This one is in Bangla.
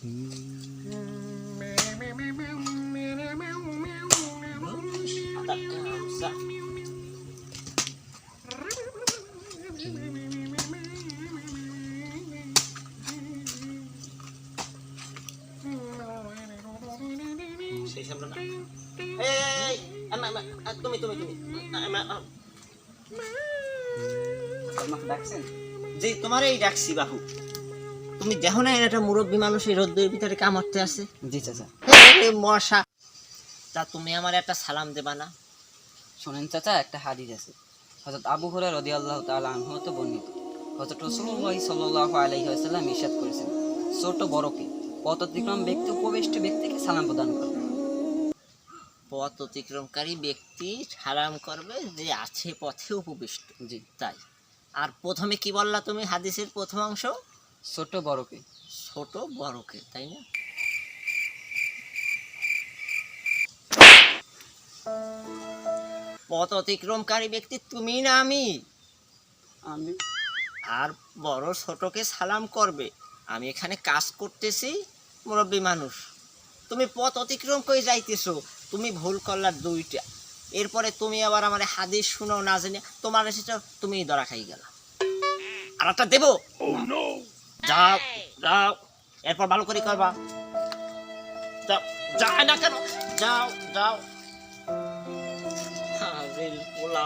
সেই সামনে না এই আমা আমা তুমি তুমি তুমি আমা আমাকে ডাকছেন যে তোমার এই ডাকছি বাহু তুমি দেখো না একটা মুরব্বী মানুষ এই রোদ্রের ভিতরে কামড়তে আছে জি চাচা মশা। তা তুমি আমার একটা সালাম দেবা না? শোনেন চাচা একটা হাদিস আছে। হযরত আবু হুরায়রা রাদিয়াল্লাহু তাআলা আনহু হতে বর্ণিত। হযরত রাসূলুল্লাহ সাল্লাল্লাহু আলাইহি ওয়াসাল্লাম ইরশাদ করেছেন ছোট বড়কে পথ অতিক্রম ব্যক্তি উপবিষ্ট ব্যক্তিকে সালাম প্রদান করবে। পথ অতিক্রমকারী ব্যক্তি সালাম করবে যে আছে পথে উপবিষ্ট। জি। তাই। আর প্রথমে কি বললা তুমি হাদিসের প্রথম অংশ? ছোট বড়কে ছোট বড়কে তাই না? পথ অতিক্রমকারী ব্যক্তি তুমি না আমি। আমি। আর বড় ছোটকে সালাম করবে? আমি এখানে কাজ করতেছি মুরব্বী মানুষ। তুমি পথ অতিক্রম করে যাইতেছো তুমি ভুল করলা দুইটা। এরপরে তুমি আবার আমার হাদিস শুনো না জেনে তোমার সেটা তুমি ধরা খাই গেলা। আর একটা দেবো? যাও যাও। এরপর ভালো করে করবা। যাও যায় না কেন? যাও যাও। পোলা